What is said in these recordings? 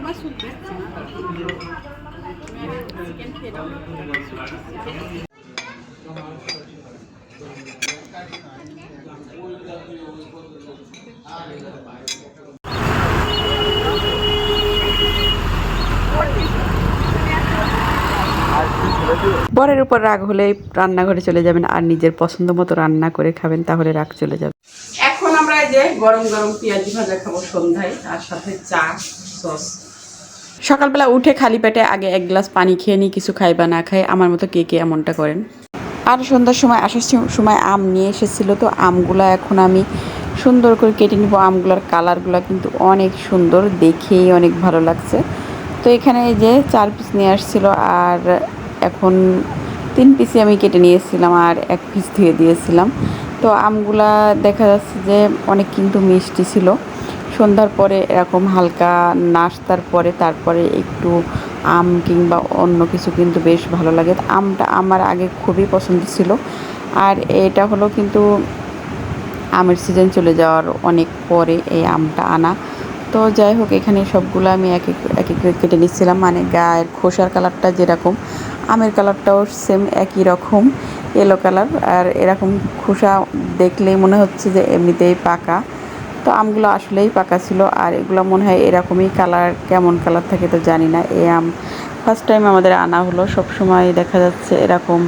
তোমার বরের উপর রাগ হলে রান্নাঘরে চলে যাবেন আর নিজের পছন্দ মতো রান্না করে খাবেন, তাহলে রাগ চলে যাবে। এখন আমরা এই যে গরম গরম পেঁয়াজি ভাজা খাব সন্ধ্যায়, তার সাথে চা, সস। সকালবেলা উঠে খালি পেটে আগে এক গ্লাস পানি খেয়ে নিই, কিছু খাই বা না খাই। আমার মতো কে কে এমনটা করেন? আর সন্ধ্যার সময় আসার সময় আম নিয়ে এসেছিল তো আমগুলো এখন আমি সুন্দর করে কেটে নিব। আমগুলোর কালারগুলো কিন্তু অনেক সুন্দর, দেখেই অনেক ভালো লাগছে। তো এখানে এই যে চার পিস নিয়ে আসছিল আর এখন তিন পিসই আমি কেটে নিয়েছিলাম আর এক পিস ধুয়ে দিয়েছিলাম। তো আমগুলা দেখা যাচ্ছে যে অনেক কিন্তু মিষ্টি ছিল। সন্ধ্যার পরে এরকম হালকা নাস্তার পরে তারপরে একটু আম কিংবা অন্য কিছু কিন্তু বেশ ভালো লাগে। আমটা আমার আগে খুবই পছন্দ ছিল। আর এটা হলো কিন্তু আমের সিজন চলে যাওয়ার অনেক পরে এই আমটা আনা। তো যাই হোক, এখানে সবগুলো আমি এক এক এক কেটে নিচ্ছিলাম। মানে গায়ের খোসার কালারটা যেরকম, আমের কালারটাও সেম একই রকম এলো কালার আর এরকম খোসা দেখলেই মনে হচ্ছে যে এমনিতেই পাকা। তো আমগুলো আসলেই পাকা ছিল আর এগুলো মনে হয় এরকমই কালার, কেমন কালার থাকে তো জানি না। এই আম ফার্স্ট টাইম আমাদের আনা হলো সব সময় দেখা যাচ্ছে এরকম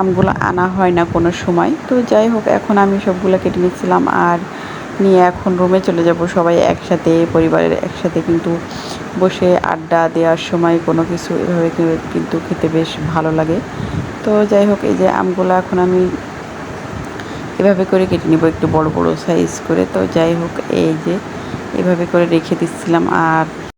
আমগুলো আনা হয় না কোনো সময়। তো যাই হোক, এখন আমি সবগুলো কেটে নিচ্ছিলাম আর নিয়ে এখন রুমে চলে যাব সবাই একসাথে, পরিবারের একসাথে কিন্তু বসে আড্ডা দেওয়ার সময় কোনো কিছু এভাবে কিন্তু খেতে বেশ ভালো লাগে। তো যাই হোক, এই যে আমগুলো এখন আমি এভাবে করে কেটে নেব, একটু বড় বড় সাইজ করে। তো যাই হোক, এই যে এভাবে করে রেখে দিচ্ছিলাম। আর